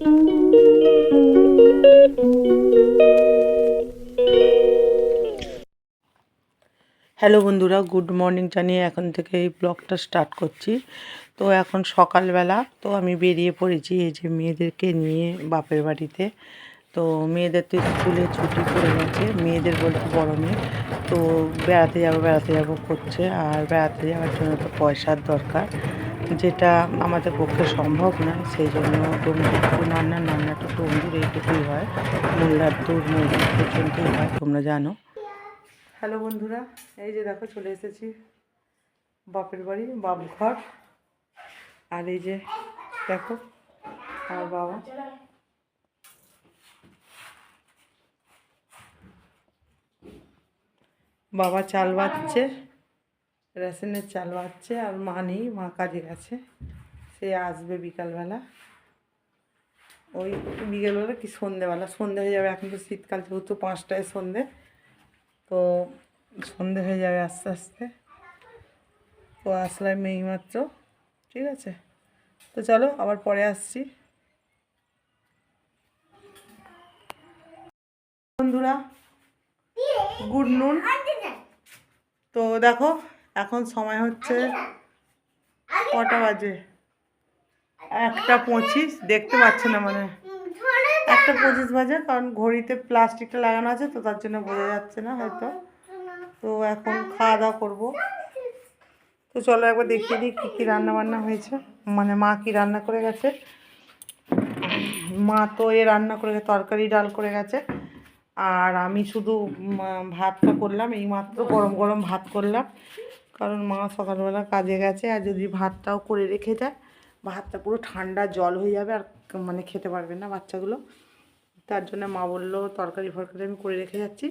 Hello বন্ধুরা, good morning জানিয়ে এখন থেকে এই ব্লগটা স্টার্ট করছি। তো এখন সকালবেলা তো আমি বেরিয়ে পড়েছি, এই যে মেয়েদেরকে নিয়ে বাপের বাড়িতে। তো মেয়েদের তো স্কুলে ছুটি পড়ে গেছে, মেয়েদের বলতে বড় মেয়ে। তো বেড়াতে যাব বেড়াতে যাব করছে, আর বেড়াতে যাওয়ার জন্য তো পয়সার দরকার। যেটা আমাদের পক্ষে সম্ভব নয় সেই জন্য ডোমটুকু রান্না রান্নাটা ডোমদুর এইটুকুই হয় মোল্লার দূর মন্দির পর্যন্তই হয়, তোমরা জানো। হ্যালো বন্ধুরা, এই যে দেখো চলে এসেছি বাপের বাড়ি বাপ ঘর। আর এই যে দেখো আমার বাবা। বাবা চাল বাচ্ছে রেশনের চাল বাচ্ছে আর মা নেই, মা কাজে গেছে। সে আসবে বিকালবেলা। ওই বিকেলবেলা কি সন্ধেবেলা? সন্ধে হয়ে যাবে এখন তো শীতকাল, যেহেতু পাঁচটায় সন্ধে, তো সন্ধে হয়ে যাবে আস্তে আস্তে। তো আসলাম এইমাত্র, ঠিক আছে? তো চলো, আবার পরে আসছি। বন্ধুরা, গুড নুন। তো দেখো এখন সময় হচ্ছে কটা বাজে? একটা পঁচিশ দেখতে পাচ্ছে না মানে। একটা পঁচিশ বাজে কারণ ঘড়িতে প্লাস্টিকটা লাগানো আছে তো তার জন্য বোঝা যাচ্ছে না হয়তো। তো এখন খাওয়া দাওয়া করব। তো চলো একবার দেখিয়ে দিই কী কী রান্না বান্না হয়েছে। মানে মা কি রান্না করে গেছে? মা তো এ রান্না করে গেছে তরকারি ডাল করে গেছে। আর আমি শুধু ভাতটা করলাম এই মাত্র গরম গরম ভাত করলাম। কারণ মা সকালবেলা কাজে গেছে আর যদি ভাতটাও করে রেখে যায় ভাতটা পুরো ঠান্ডা জল হয়ে যাবে আর মানে খেতে পারবে না বাচ্চাগুলো। তার জন্য মা বলল, তরকারি ফরকারি আমি করে রেখে যাচ্ছি।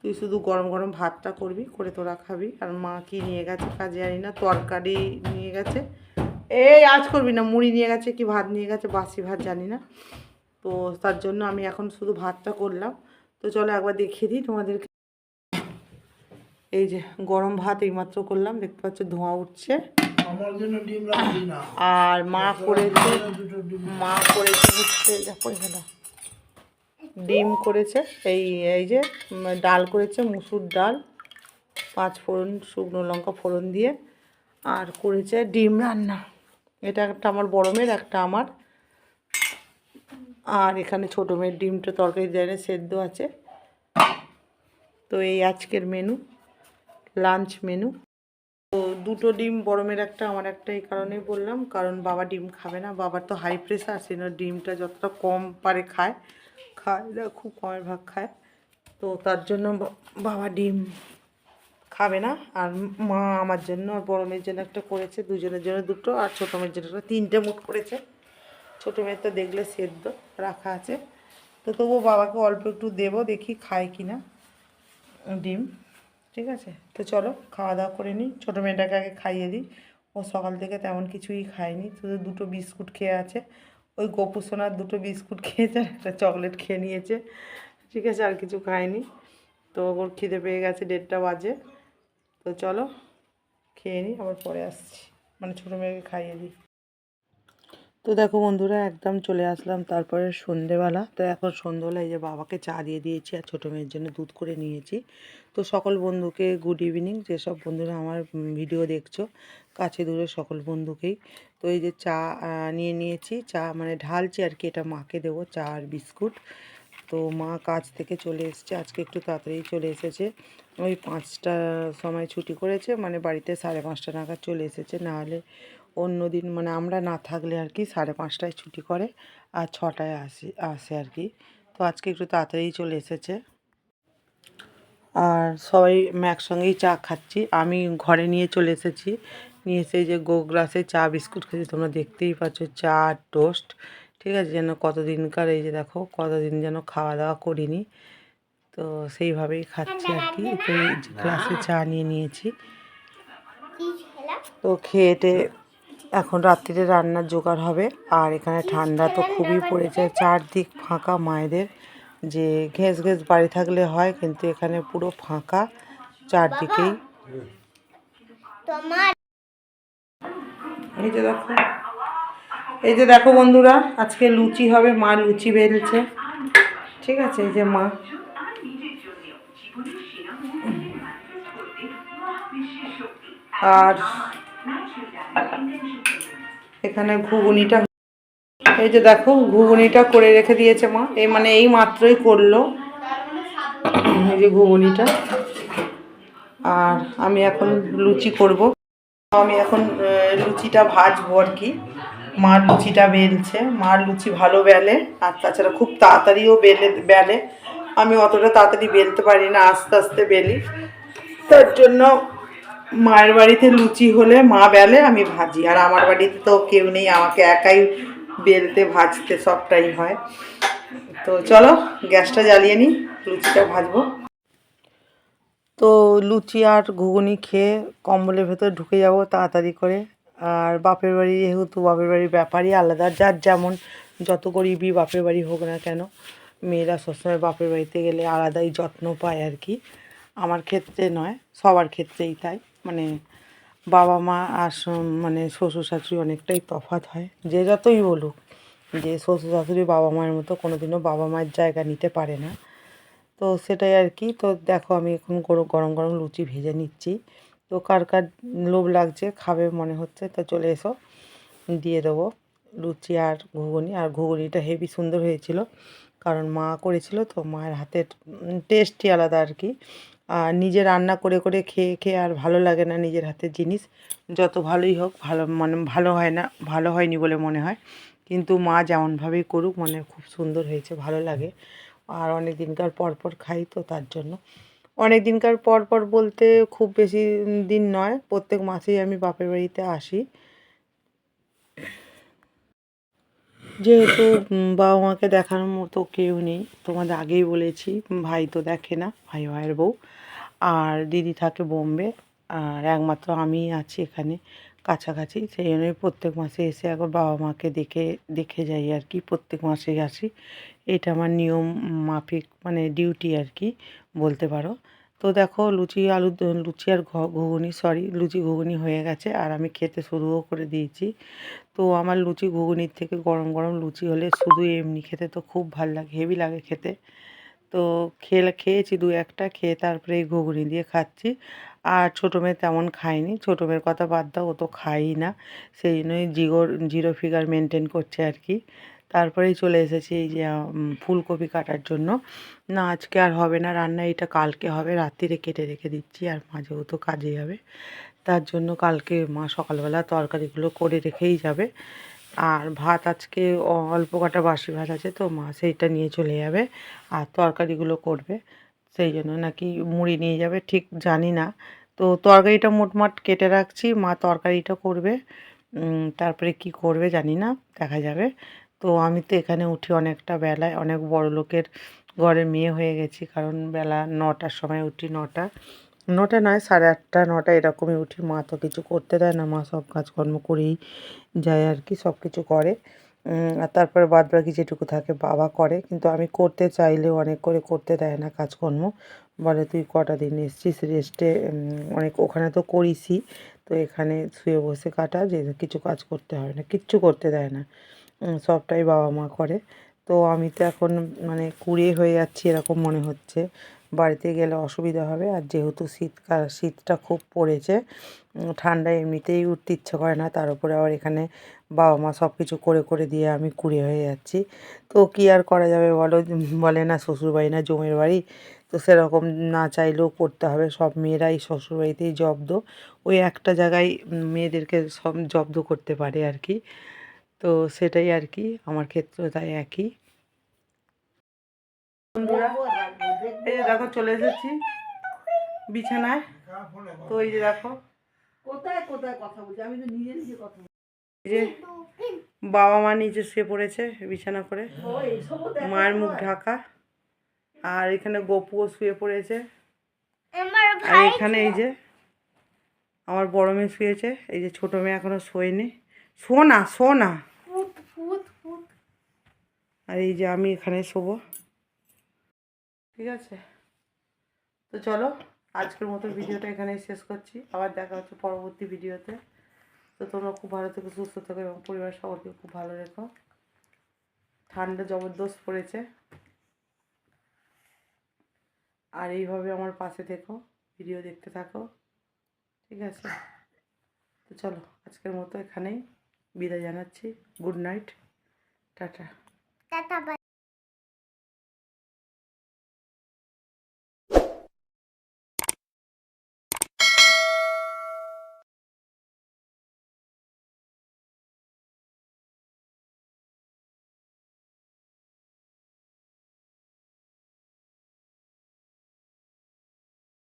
তুই শুধু গরম গরম ভাতটা করবি, করে তোরা খাবি। আর মা কি নিয়ে গেছে কাজে জানি না, তরকারি নিয়ে গেছে। এই আজ করবি না, মুড়ি নিয়ে গেছে কি ভাত নিয়ে গেছে বাসি ভাত জানি না। তো তার জন্য আমি এখন শুধু ভাতটা করলাম। তো চলো একবার দেখিয়ে দিই তোমাদেরকে। এই যে গরম ভাত এইমাত্র করলাম দেখতে পাচ্ছ ধোঁয়া উঠছে। ডিম আর মা করেছে মা করেছে হচ্ছে পড়ে গেল ডিম করেছে এই এই যে ডাল করেছে মুসুর ডাল পাঁচ ফোড়ন শুকনো লঙ্কা ফোড়ন দিয়ে। আর করেছে ডিম রান্না। এটা একটা আমার বড় মেয়ের একটা আমার। আর এখানে ছোটো মেয়ের ডিমটা তরকারি দেয় সেদ্ধ আছে। তো এই আজকের মেনু লাঞ্চ মেনু। তো দুটো ডিম বড় মেয়ের একটা, আমার একটা এই কারণেই বললাম। কারণ বাবা ডিম খাবে না, বাবার তো হাই প্রেশার সেই ডিমটা যতটা কম পারে খায়। খায় না খুব কমের ভাগ খায়। তো তার জন্য বাবা ডিম খাবে না। আর মা আমার জন্য, আর বড় মেয়ের জন্য একটা করেছে, দুজনের জন্য দুটো, আর ছোটো মেয়ের জন্য একটা, তিনটে মুখ করেছে। ছোটো মেয়ের তো দেখলে সেদ্ধ রাখা আছে। তো তবুও বাবাকে অল্প একটু দেবো, দেখি খায় কি না ডিম। ঠিক আছে? তো চলো খাওয়া দাওয়া করে নিই। ছোটো মেয়েটাকে আগে খাইয়ে দিই। ও সকাল থেকে তেমন কিছুই খায়নি। শুধু দুটো বিস্কুট খেয়ে আছে। ওই গোপু সোনার দুটো বিস্কুট খেয়েছে আর একটা চকলেট খেয়ে নিয়েছে। ঠিক আছে, আর কিছু খায়নি। তো ওর খিদে পেয়ে গেছে দেড়টা বাজে। তো চলো, খেয়ে নিই, আবার পরে আসছি। মানে ছোটো মেয়েকে খাইয়ে দিই। তো দেখো বন্ধুরা, একদম চলে আসলাম তারপরে সন্ধেবেলা। তো এখন সন্ধেবেলা এই যে বাবাকে চা দিয়ে দিয়েছি আর ছোটো মেয়ের জন্য দুধ করে নিয়েছি। তো সকল বন্ধুকে গুড ইভিনিং যেসব বন্ধুরা আমার ভিডিও দেখছ, কাছে দূরে সকল বন্ধুকেই। তো এই যে চা নিয়ে নিয়েছি। চা মানে ঢালছি আর কি, এটা মাকে দেবো চা আর বিস্কুট। তো মা কাজ থেকে চলে এসেছে, আজকে একটু তাড়াতাড়ি চলে এসেছে। ওই পাঁচটা সময় ছুটি করেছে মানে বাড়িতে সাড়ে পাঁচটা নাগাদ চলে এসেছে, নাহলে অন্য দিন মানে আমরা না থাকলে আর কি সাড়ে পাঁচটায় ছুটি করে আর ছটায় আসি, আসে আর কি। তো আজকে একটু তাড়াতাড়ি চলে এসেছে। আর সবাই একসঙ্গেই চা খাচ্ছি। আমি ঘরে নিয়ে চলে এসেছি। নিয়ে এসে যে গো গ্লাসে চা, বিস্কুট খেয়েছি। তোমরা দেখতেই পাচ্ছ চা টোস্ট। ঠিক আছে, যেন কতদিনকার এই যে দেখো, কতদিন যেন খাওয়া দাওয়া করিনি। তো সেইভাবেই খাচ্ছি আর কি। গ্লাসে চা নিয়ে নিয়েছি। তো খেয়েটে এখন রাত্রিরে রান্নার জোগাড় হবে। আর এখানে ঠান্ডা তো খুবই পড়েছে। চারদিক ফাঁকা মায়েদের। যে ঘেস ঘেস বাড়ি থাকলে হয় কিন্তু এখানে পুরো ফাঁকা চারদিকেই। এই যে দেখো। এই যে দেখো বন্ধুরা আজকে লুচি হবে মা লুচি বেলছে। ঠিক আছে এই যে মা। আর এখানে ঘুগুনিটা এই যে দেখো, ঘুগুনিটা করে রেখে দিয়েছে মা। এই মানে এই মাত্রই করল এই যে ঘুগুনিটা। আর আমি এখন লুচি করব। আমি এখন লুচিটা ভাজবো আর কি। মার লুচিটা বেলছে। মার লুচি ভালো বেলে আর তাছাড়া খুব তাড়াতাড়িও বেলে বেলে। আমি অতটা তাড়াতাড়ি বেলতে পারি না, আস্তে আস্তে বেলি। তার জন্য মায়ের বাড়িতে লুচি হলে মা বেলে, আমি ভাজি। আর আমার বাড়িতে তো কেউ নেই, আমাকে একাই বেলতে, ভাজতে সবটাই হয়। তো চলো, গ্যাসটা জ্বালিয়ে নিই, লুচিটা ভাজবো। তো লুচি আর ঘুগনি খেয়ে কম্বলের ভেতর ঢুকে যাব তাড়াতাড়ি করে। আর বাপের বাড়ি যেহেতু, বাপের বাড়ির ব্যাপারই আলাদা, যার যেমন যত গরিবই বাপের বাড়ি হোক না কেন, মেয়েরা সবসময় বাপের বাড়িতে গেলে আলাদাই যত্ন পায় আর কি। আমার ক্ষেত্রে নয়, সবার ক্ষেত্রেই তাই। মানে বাবা মা আর মানে শ্বশুর শাশুড়ি অনেকটাই তফাৎ হয়। যে যতই বলুক যে শ্বশুর শাশুড়ি বাবা মায়ের মতো কোনোদিনও বাবা মায়ের জায়গা নিতে পারে না। তো সেটাই আর কি। তো দেখো আমি এখন গরম গরম গরম লুচি ভেজে নিচ্ছি। তো কার কার লোভ লাগছে খাবে মনে হচ্ছে, তো চলে এসো। দিয়ে দেবো লুচি আর ঘুগনি। আর ঘুগনিটা হেভি সুন্দর হয়েছিল। কারণ মা করেছিল তো মায়ের হাতের টেস্টই আলাদা আর কি। আর নিজে রান্না করে করে খেয়ে খেয়ে আর ভালো লাগে না নিজের হাতের জিনিস। যত ভালোই হোক, ভালো মানে ভালো হয় না, ভালো হয়নি বলে মনে হয়। কিন্তু মা যেমনভাবেই করুক মানে খুব সুন্দর হয়েছে, ভালো লাগে। আর অনেক দিনকার পর পর খাই তো তার জন্য। অনেক দিনকার পর পর বলতে খুব বেশি দিন নয়, প্রত্যেক মাসেই আমি বাপের বাড়িতে আসি। যেহেতু বাবা মাকে দেখানোর মতো কেউ নেই। তোমাদের আগেই বলেছি, ভাই তো দেখে না, ভাই ভাইয়ের বউ। আর দিদি থাকে বোম্বে, আর একমাত্র আমিই আছি এখানে কাছাকাছি। সেই জন্যই প্রত্যেক মাসে এসে একবার বাবা মাকে দেখে দেখে যাই আর কি, প্রত্যেক মাসেই আসি। এটা আমার নিয়ম, মাফিক মানে ডিউটি আর কি, বলতে পারো। তো দেখো লুচি আলু লুচি আর ঘুগনি সরি লুচি ঘুগনি হয়ে গেছে আর আমি খেতে শুরুও করে দিয়েছি। তো আমার লুচি ঘুগনির থেকে গরম গরম লুচি হলে শুধু এমনি খেতে তো খুব ভালো লাগে, হেভি লাগে খেতে। তো খেলে, খেয়েছি দু একটা, খেয়ে তারপরে এই ঘুগনি দিয়ে খাচ্ছি। আর ছোটো মেয়ে তেমন খায়নি, ছোটো মেয়ের কথা বাদ দাও, ও তো খায়ই না। সেই জন্যই জিগোর, জিরো ফিগার মেনটেন করছে আর কি। তারপরেই চলে এসেছি এই যে ফুলকপি কাটার জন্য। না, আজকে আর হবে না, রান্না এটা কালকে হবে রাত্রিরে কেটে রেখে দিচ্ছি, আর মাঝে তো কাজে যাবে, তার জন্য কালকে মা সকালবেলা তরকারিগুলো করে রেখেই যাবে। আর ভাত আজকে অল্প কটা বাসি ভাত আছে তো, মা সেইটা নিয়ে চলে যাবে, আর তরকারিগুলো করবে। সেই জন্য নাকি মুড়ি নিয়ে যাবে, ঠিক জানি না। তো তরকারিটা মোটমাট কেটে রাখছি, মা তরকারিটা করবে তারপরে কি করবে জানি না, দেখা যাবে। তো আমি তো এখানে উঠি অনেকটা বেলায়, অনেক বড় লোকের ঘরের মেয়ে হয়ে গেছি, কারণ বেলা নটার সময় উঠি নটা। নটা নয়, সাড়ে আটটা, নটা এরকমই উঠি, মা তো কিছু করতে দেয় না, মা সব কাজকর্ম করেই যায় আর কি, সব কিছু করে। আর তারপরে বাদ বাকি যেটুকু থাকে বাবা করে, কিন্তু আমি করতে চাইলেও অনেক করে করতে দেয় না কাজকর্ম। বলে, তুই কটা দিন এসছিস রেস্টে? অনেক ওখানে তো করিসই, তো এখানে শুয়ে বসে কাটা, যে কিছু কাজ করতে হবে না, কিচ্ছু করতে দেয় না। সবটাই বাবা মা করে। তো আমি তো এখন মানে কুড়িয়ে হয়ে যাচ্ছি এরকম মনে হচ্ছে। বাড়িতে গেলে অসুবিধা হবে। আর যেহেতু শীতকাল, শীতটা খুব পড়েছে ঠান্ডা এমনিতেই উঠতে ইচ্ছে করে না। তার উপরে আবার এখানে বাবা মা সব কিছু করে করে দিয়ে আমি কুড়ে হয়ে যাচ্ছি। তো কী আর করা যাবে বলো? বলে না শ্বশুরবাড়ি না জমের বাড়ি। তো সেরকম না চাইলেও করতে হবে। সব মেয়েরাই শ্বশুরবাড়িতেই জব্দ। ওই একটা জায়গায় মেয়েদেরকে সব জব্দ করতে পারে আর কি। তো সেটাই আর কি আমার ক্ষেত্রে তাই একই। বন্ধুরা এই যে দেখো চলে এসেছি বিছানায়। তো এই যে দেখো। কোথায় কোথায় কথা বলছি? আমি তো নিজে নিজে কথা এই যে বাবা মা নিচে শুয়ে পড়েছে বিছানা করে। মায়ের মুখ ঢাকা। আর এখানে গপুও শুয়ে পড়েছে। আর এখানে এই যে আমার বড় মেয়ে শুয়েছে। এই যে ছোট মেয়ে এখনও শোয়নি। শো না শো না আর এই যে আমি এখানে শোবো। ঠিক আছে? তো চলো আজকের মতো ভিডিওটা এখানেই শেষ করছি। আবার দেখা হচ্ছে পরবর্তী ভিডিওতে। তো তোমরা খুব ভালো থেকো সুস্থ থেকো এবং পরিবারের সকলকে খুব ভালো রেখো। ঠান্ডা জবরদস্ত পড়েছে। আর এইভাবে আমার পাশে থেকো ভিডিও দেখতে থাকো। ঠিক আছে? তো চলো আজকের মতো এখানেই। বিদায় জানাচ্ছি। Good night. টাটা। টাটা